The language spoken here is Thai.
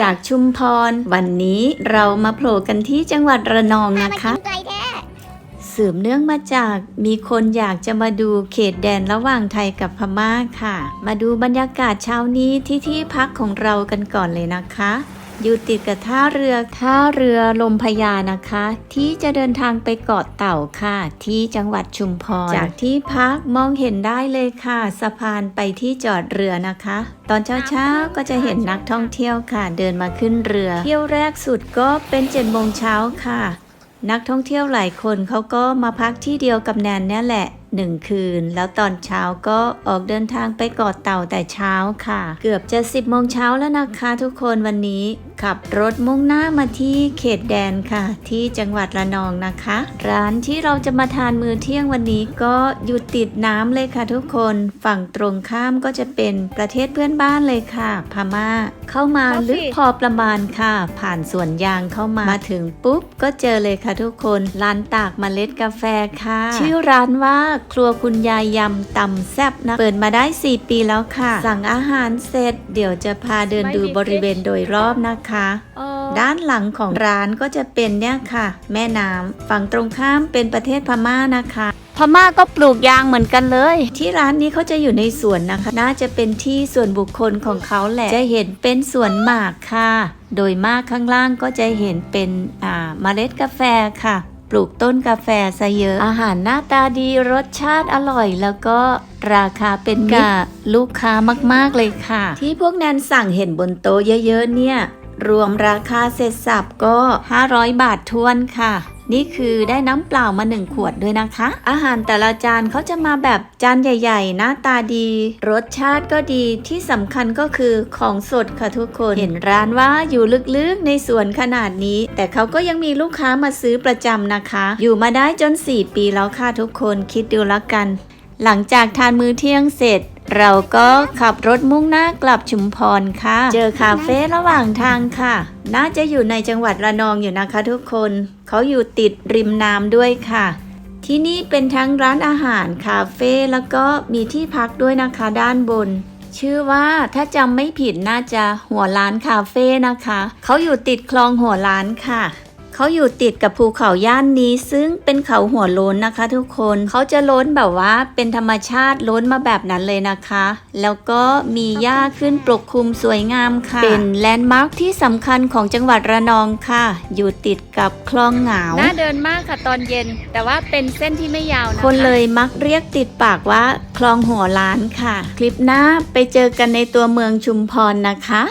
จากชุมพร วันนี้เรามาโผล่กันที่จังหวัดระนองนะคะไกลแท้สืบเนื่องมาจากมีคนอยากจะมาดูเขตแดนระหว่างไทยกับพม่าค่ะ มาดูบรรยากาศเช้านี้ที่ที่พักของเรากันก่อนเลยนะคะ อยู่ติดกับท่าเรือท่าเรือลมพญานะคะ ที่จะเดินทางไปเกาะเต่าค่ะ ที่จังหวัดชุมพร จากที่พักมองเห็นได้เลยค่ะ สะพานไปที่จอดเรือนะคะ ตอนเช้าๆก็จะเห็นนักท่องเที่ยวค่ะ เดินมาขึ้นเรือ เที่ยวแรกสุดก็เป็นเจ็ดโมงเช้าค่ะ นักท่องเที่ยวหลายคนเขาก็มาพักที่เดียวกับแนนเนี่ยแหละ หนึ่งคืน แล้วตอนเช้าก็ออกเดินทางไปเกาะเต่าแต่เช้าค่ะ เกือบจะ 10โมงเช้าแล้วนะคะทุกคนวันนี้ขับรถมุ่งหน้ามาที่เขตแดนค่ะ ที่จังหวัดระนองนะคะ ร้านที่เราจะมาทานมื้อเที่ยงวันนี้ก็อยู่ติดน้ำเลยค่ะทุกคนฝั่งตรงข้ามก็จะเป็นประเทศเพื่อนบ้านเลยค่ะ พม่า เข้ามาลึกพอประมาณค่ะ ผ่านสวนยางเข้ามามาถึงปุ๊บก็เจอเลยค่ะทุกคน ร้านตากเมล็ดกาแฟค่ะ ชื่อร้านว่าครัวคุณยายยำตำแซบนะ เปิดมาได้ 4 ปีแล้วค่ะ สั่งอาหารเสร็จ เดี๋ยวจะพาเดินดูบริเวณโดยรอบนะคะ ด้านหลังของร้านก็จะเป็นเนี่ยค่ะ แม่น้ำฝั่งตรงข้ามเป็นประเทศพม่านะคะพม่าก็ปลูกยางเหมือนกันเลย ที่ร้านนี้เขาจะอยู่ในสวนนะคะ น่าจะเป็นที่ส่วนบุคคลของเขาแหละ จะเห็นเป็นสวนหมากค่ะ โดยมากข้างล่างก็จะเห็นเป็นอ่าเมล็ดกาแฟค่ะ ปลูกต้นกาแฟซะเยอะ อาหารหน้าตาดีรสชาติอร่อย แล้วก็ราคาเป็นมิตรกับลูกค้ามากๆเลยค่ะ ที่พวกแนนสั่งเห็นบนโต๊ะเยอะๆเนี่ย รวมราคาเสร็จสับก็ 500 บาททวนค่ะ นี่คือได้น้ำเปล่ามาหนึ่งขวดด้วยนะคะ อาหารแต่ละจานเขาจะมาแบบจานใหญ่ ๆ หน้าตาดี รสชาติก็ดีที่สำคัญก็คือของสดค่ะทุกคนเห็นร้านว่าอยู่ลึกๆในสวนขนาดนี้ แต่เขาก็ยังมีลูกค้ามาซื้อประจำนะคะ อยู่มาได้จน 4 ปีแล้วค่ะทุกคนคิดดูและกัน หลังจากทานมื้อเที่ยงเสร็จ เราก็ขับรถมุ่งหน้ากลับชุมพรค่ะ เจอคาเฟ่ระหว่างทางค่ะ น่าจะอยู่ในจังหวัดระนองอยู่นะคะทุกคน เขาอยู่ติดริมน้ำด้วยค่ะ ที่นี่เป็นทั้งร้านอาหารคาเฟ่แล้วก็มีที่พักด้วยนะคะด้านบน ชื่อว่าถ้าจำไม่ผิดน่าจะหัวล้านคาเฟ่นะคะ เขาอยู่ติดคลองหัวล้านค่ะ เขาอยู่ติดกับภูเขาย่านนี้ ซึ่งเป็นเขาหัวโล้นนะคะ ทุกคนเขาจะโล้นแบบว่าเป็นธรรมชาติโล้นมาแบบนั้นเลยนะคะ แล้วก็มีหญ้าขึ้นปกคลุมสวยงามค่ะ เป็นแลนด์มาร์คที่สำคัญของจังหวัดระนองค่ะ อยู่ติดกับคลองเหงาน่าเดินมากค่ะตอนเย็น แต่ว่าเป็นเส้นที่ไม่ยาวนะคะคนเลยมักเรียกติดปากว่าคลองหัวล้านค่ะ คลิปหน้าไปเจอกันในตัวเมืองชุมพรนะคะ